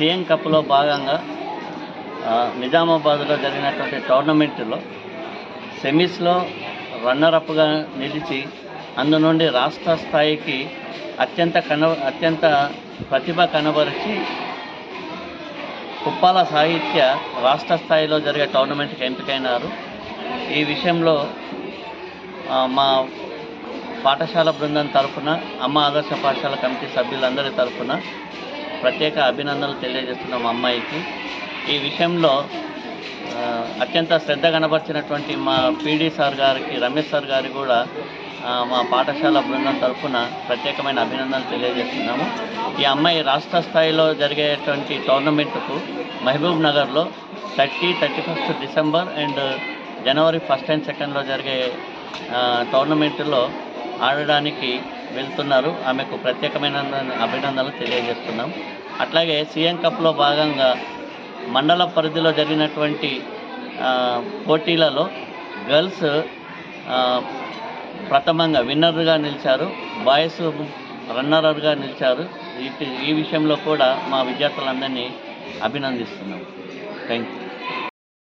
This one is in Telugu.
సీఎం కప్లో భాగంగా నిజామాబాద్లో జరిగినటువంటి టోర్నమెంట్లో సెమీస్లో రన్నరప్గా నిలిచి అందు నుండి రాష్ట్ర స్థాయికి అత్యంత కన అత్యంత ప్రతిభ కనబరిచి కుప్పాల సాహిత్య రాష్ట్ర స్థాయిలో జరిగే టోర్నమెంట్కి ఎంపికైనారు. ఈ విషయంలో మా పాఠశాల బృందం తరఫున అమ్మ ఆదర్శ పాఠశాల కమిటీ సభ్యులందరి తరఫున ప్రత్యేక అభినందనలు తెలియజేస్తున్నాం అమ్మాయికి. ఈ విషయంలో అత్యంత శ్రద్ధ కనబరిచినటువంటి మా పీడీ సార్ గారికి రమేష్ సార్ గారికి కూడా మా పాఠశాల బృందం తరఫున ప్రత్యేకమైన అభినందనలు తెలియజేస్తున్నాము. ఈ అమ్మాయి రాష్ట్ర స్థాయిలో జరిగేటువంటి టోర్నమెంట్కు మహబూబ్ నగర్లో thirty thirty first December and January first and సెకండ్లో జరిగే టోర్నమెంట్లో ఆడడానికి వెళ్తున్నారు. ఆమెకు ప్రత్యేకమైన అభినందనలు తెలియజేస్తున్నాం. అట్లాగే సీఎం కప్లో భాగంగా మండల పరిధిలో జరిగినటువంటి పోటీలలో గర్ల్స్ ప్రథమంగా విన్నర్గా నిలిచారు. బాయ్స్ రన్నరర్గా నిలిచారు. ఈ ఈ విషయంలో కూడా మా విద్యార్థులందరినీ అభినందిస్తున్నాం. Thank you